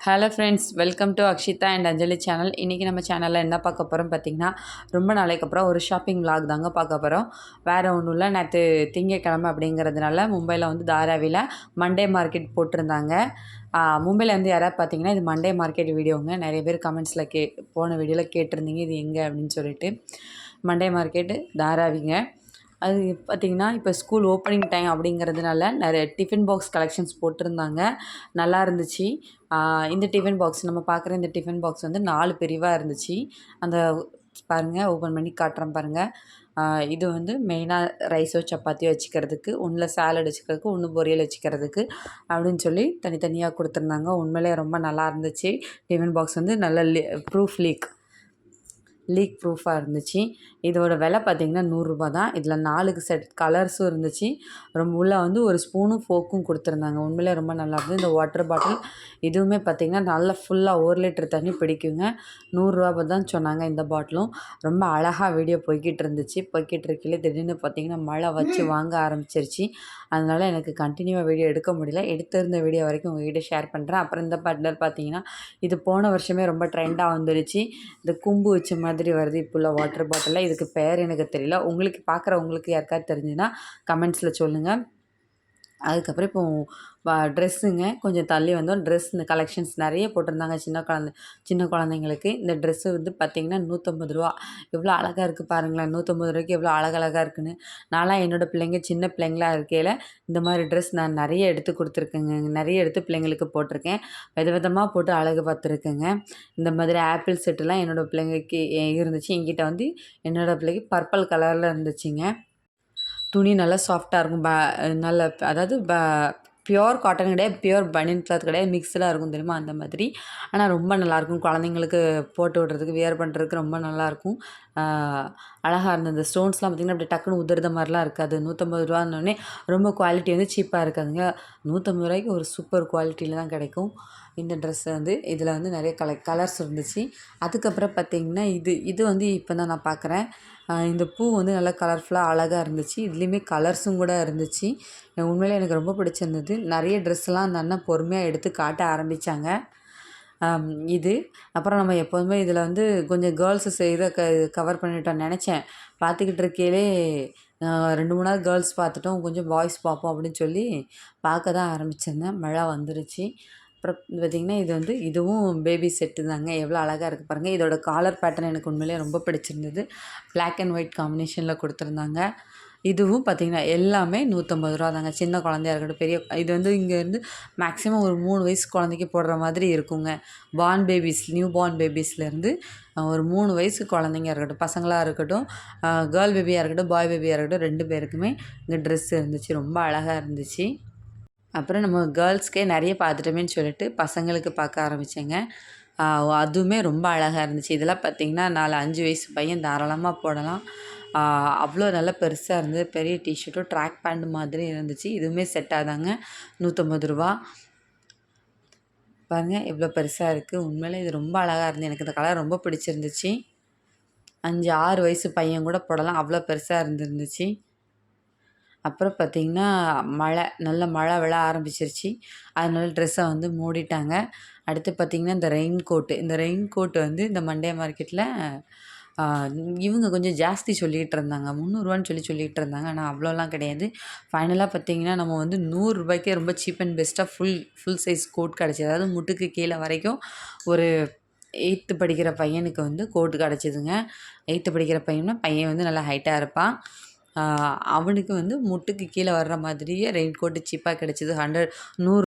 Hello friends welcome to Akshita and Anjali channel இன்றைக்கி நம்ம சேனலில் என்ன பார்க்க போகிறோம் பார்த்திங்கன்னா ரொம்ப நாளைக்கு அப்புறம் ஒரு ஷாப்பிங் vlog தாங்க பார்க்க போகிறோம் வேறு ஒன்றும் இல்லை நேற்று திங்கக்கிழமை அப்படிங்கிறதுனால மும்பையில் வந்து தாராவியில் மண்டே மார்க்கெட் போட்டிருந்தாங்க. மும்பையில் வந்து யாராவது பார்த்தீங்கன்னா இது மண்டே மார்க்கெட் வீடியோங்க நிறைய பேர் கமெண்ட்ஸில் கே போன வீடியோவில் கேட்டிருந்தீங்க இது எங்கே அப்படின்னு சொல்லிட்டு. மண்டே மார்க்கெட்டு தாராவிங்க. அது பார்த்திங்கன்னா இப்போ ஸ்கூல் ஓப்பனிங் டைம் அப்படிங்கிறதுனால நிறைய டிஃபன் பாக்ஸ் கலெக்ஷன்ஸ் போட்டிருந்தாங்க. நல்லா இருந்துச்சு. இந்த டிஃபன் பாக்ஸ் நம்ம பார்க்குற இந்த டிஃபன் பாக்ஸ் வந்து நாலு பிரிவாக இருந்துச்சு. அந்த பாருங்கள் ஓப்பன் பண்ணி காட்டுறேன் பாருங்கள் இது வந்து மெயினாக ரைஸோ சப்பாத்தியோ வச்சுக்கிறதுக்கு ஒன்றில் சாலட் வச்சுக்கிறதுக்கு ஒன்று பொரியல் வச்சுக்கிறதுக்கு அப்படின்னு சொல்லி தனித்தனியாக கொடுத்துருந்தாங்க. உண்மையிலே ரொம்ப நல்லா இருந்துச்சு. டிஃபன் பாக்ஸ் வந்து நல்ல ப்ரூஃப் லீக் லீக் ப்ரூஃபாக இருந்துச்சு. இதோட விலை பார்த்திங்கன்னா நூறுரூபா தான். இதில் நாலுக்கு செட் கலர்ஸும் இருந்துச்சு. ரொம்ப உள்ளே வந்து ஒரு ஸ்பூனும் ஃபோக்கும் கொடுத்துருந்தாங்க. உண்மையிலே ரொம்ப நல்லா இருந்தது. இந்த வாட்டர் பாட்டில் இதுவுமே பார்த்திங்கன்னா நல்லா ஃபுல்லாக ஒரு லிட்டர் தண்ணி பிடிக்குங்க. நூறுரூவா தான் சொன்னாங்க இந்த பாட்டிலும் ரொம்ப அழகாக வீடியோ போய்கிட்டு இருந்துச்சு. போய்கிட்டு இருக்கையில திடீர்னு பார்த்திங்கன்னா மழை வச்சு வாங்க ஆரம்பிச்சிருச்சு. அதனால் எனக்கு கண்டினியூவாக வீடியோ எடுக்க முடியல. எடுத்திருந்த வீடியோ வரைக்கும் உங்ககிட்ட ஷேர் பண்ணுறேன் அப்புறம் இந்த பாட்டிலர் பார்த்தீங்கன்னா இது போன வருஷமே ரொம்ப ட்ரெண்டாக வந்துடுச்சு இந்த கும்பு வச்ச மாதிரி வருது. இப்போ உள்ள வாட்டர் பாட்டிலில் இதுக்கு பேர் எனக்கு தெரியல. உங்களுக்கு பார்க்குறவங்களுக்கு யாருக்காவது தெரிஞ்சுன்னா கமெண்ட்ஸில் சொல்லுங்கள் அதுக்கப்புறம் இப்போ ட்ரெஸ்ஸுங்க கொஞ்சம் தள்ளி வந்தோம். ட்ரெஸ் இந்த கலெக்ஷன்ஸ் நிறைய போட்டிருந்தாங்க சின்ன குழந்தை சின்ன குழந்தைங்களுக்கு. இந்த ட்ரெஸ்ஸு வந்து பார்த்திங்கன்னா நூற்றம்பது ரூபா. எவ்வளோ அழகாக இருக்குது பாருங்களேன். நூற்றம்பது ரூபாய்க்கு எவ்வளோ அழகழகாக இருக்குன்னு. நான்லாம் என்னோடய பிள்ளைங்க சின்ன பிள்ளைங்களா இருக்கையில் இந்த மாதிரி ட்ரெஸ் நான் நிறைய எடுத்து கொடுத்துருக்கேங்க. நிறைய எடுத்து பிள்ளைங்களுக்கு போட்டிருக்கேன். வித விதமாக போட்டு அழகு பார்த்துருக்கேங்க. இந்த மாதிரி ஆப்பிள் செட்டுலாம் என்னோடய பிள்ளைங்களுக்கு இருந்துச்சு. என்கிட்ட வந்து என்னோடய பிள்ளைக்கு பர்பிள் கலரில் இருந்துச்சுங்க. துணி நல்லா சாஃப்டாக இருக்கும். ப நல்ல அதாவது ப பியோர் காட்டன் கிடையாது பியோர் பனியன் கிளாத் கிடையாது மிக்ஸ்டாக இருக்கும் தெரியுமா அந்த மாதிரி. ஆனால் ரொம்ப நல்லாயிருக்கும். குழந்தைங்களுக்கு போட்டு விடுறதுக்கு வியர் பண்ணுறதுக்கு ரொம்ப நல்லாயிருக்கும். அழகாக இருந்த இந்த ஸ்டோன்ஸ்லாம் பார்த்திங்கன்னா அப்படி டக்குன்னு உதிர்ந்த மாதிரிலாம் இருக்காது. நூற்றம்பது ரூபான்னொடனே ரொம்ப குவாலிட்டி வந்து சீப்பாக இருக்காதுங்க. நூற்றம்பது ரூபாய்க்கு ஒரு சூப்பர் குவாலிட்டியில் தான் கிடைக்கும். இந்த ட்ரெஸ் வந்து இதில் வந்து நிறைய கல கலர்ஸ் இருந்துச்சு. அதுக்கப்புறம் பார்த்திங்கன்னா இது இது வந்து இப்போ தான் நான் பார்க்குறேன். இந்த பூ வந்து நல்லா கலர்ஃபுல்லாக அழகாக இருந்துச்சு. இதுலேயுமே கலர்ஸும் கூட இருந்துச்சு. உண்மையிலே எனக்கு ரொம்ப பிடிச்சிருந்தது. நிறைய ட்ரெஸ்லாம் அந்த அண்ணன் பொறுமையாக எடுத்து காட்ட ஆரம்பித்தாங்க இது. அப்புறம் நம்ம எப்போதுமே இதில் வந்து கொஞ்சம் கேர்ள்ஸு செய்கிற க கவர் பண்ணிட்டோம் நினச்சேன். பார்த்துக்கிட்டு இருக்கையிலே ரெண்டு மூணு நாள் கேர்ள்ஸ் பார்த்துட்டோம். கொஞ்சம் பாய்ஸ் பார்ப்போம் அப்படின்னு சொல்லி பார்க்க தான் ஆரம்பிச்சிருந்தேன். மழை வந்துருச்சு. அப்புறம் பார்த்திங்கன்னா இது வந்து இதுவும் பேபி செட்டு தாங்க. எவ்வளோ அழகாக இருக்குது பாருங்கள் இதோட காலர் பேட்டர்ன் எனக்கு உண்மையிலேயே ரொம்ப பிடிச்சிருந்தது. பிளாக் அண்ட் ஒயிட் காம்பினேஷனில் கொடுத்துருந்தாங்க. இதுவும் பார்த்திங்கன்னா எல்லாமே நூற்றம்பது ரூபா தாங்க. சின்ன குழந்தையா இருக்கட்டும் பெரிய இது வந்து இங்கேருந்து மேக்ஸிமம் ஒரு மூணு வயசு குழந்தைக்கு போடுற மாதிரி இருக்குங்க. பார்ன் பேபிஸ் நியூ பார்ன் பேபிஸ்லேருந்து ஒரு மூணு வயசு குழந்தைங்க இருக்கட்டும் பசங்களாக இருக்கட்டும் கேர்ள் பேபியாக இருக்கட்டும் பாய் பேபியாக இருக்கட்டும் ரெண்டு பேருக்குமே இங்கே ட்ரெஸ் இருந்துச்சு. ரொம்ப அழகாக இருந்துச்சு. அப்புறம் நம்ம கேர்ள்ஸ்க்கே நிறைய பார்த்துட்டோமேன்னு சொல்லிட்டு பசங்களுக்கு பார்க்க ஆரம்பித்தேங்க அதுவுமே ரொம்ப அழகாக இருந்துச்சு. இதெல்லாம் பார்த்திங்கன்னா நாலு அஞ்சு வயசு பையன் தாராளமாக போடலாம். அவ்வளோ நல்லா பெருசாக இருந்தது. பெரிய டிஷர்ட்டும் ட்ராக் பேண்ட் மாதிரி இருந்துச்சு. இதுவுமே செட் ஆதாங்க. நூற்றம்பது ரூபா. பாருங்கள் எவ்வளோ பெருசாக இருக்குது உண்மையிலே இது ரொம்ப அழகாக இருந்து எனக்கு இந்த கலர் ரொம்ப பிடிச்சிருந்துச்சு. அஞ்சு ஆறு வயசு பையன் கூட போடலாம். அவ்வளோ பெருசாக இருந்துருந்துச்சு. அப்புறம் பார்த்திங்கன்னா மழை நல்ல மழை விழ ஆரம்பிச்சிருச்சு. அதனால ட்ரெஸ்ஸை வந்து மூடிட்டாங்க. அடுத்து பார்த்திங்கன்னா இந்த ரெயின் கோட்டு இந்த ரெயின் கோட்டு வந்து இந்த மண்டே மார்க்கெட்டில் இவங்க கொஞ்சம் ஜாஸ்தி சொல்லிகிட்டு இருந்தாங்க. முந்நூறுரூவான்னு சொல்லி சொல்லிகிட்டு இருந்தாங்க. ஆனால் அவ்வளோலாம் கிடையாது. ஃபைனலாக பார்த்திங்கன்னா நம்ம வந்து நூறுரூபாய்க்கே ரொம்ப சீப் அண்ட் பெஸ்ட்டாக ஃபுல் ஃபுல் சைஸ் கோட் கிடச்சிது. அதாவது முட்டுக்கு கீழே வரைக்கும் ஒரு எயித்து படிக்கிற பையனுக்கு வந்து கோட்டு கிடச்சிதுங்க. எயித்து படிக்கிற பையன்னா பையன் வந்து நல்லா ஹைட்டாக இருப்பான். அவனுக்கு வந்து முட்டுக்கு கீழே வர்ற மாதிரியே ரெயின் கோட்டு சீப்பாக கிடச்சிது ஹண்ட்ரட் நூறு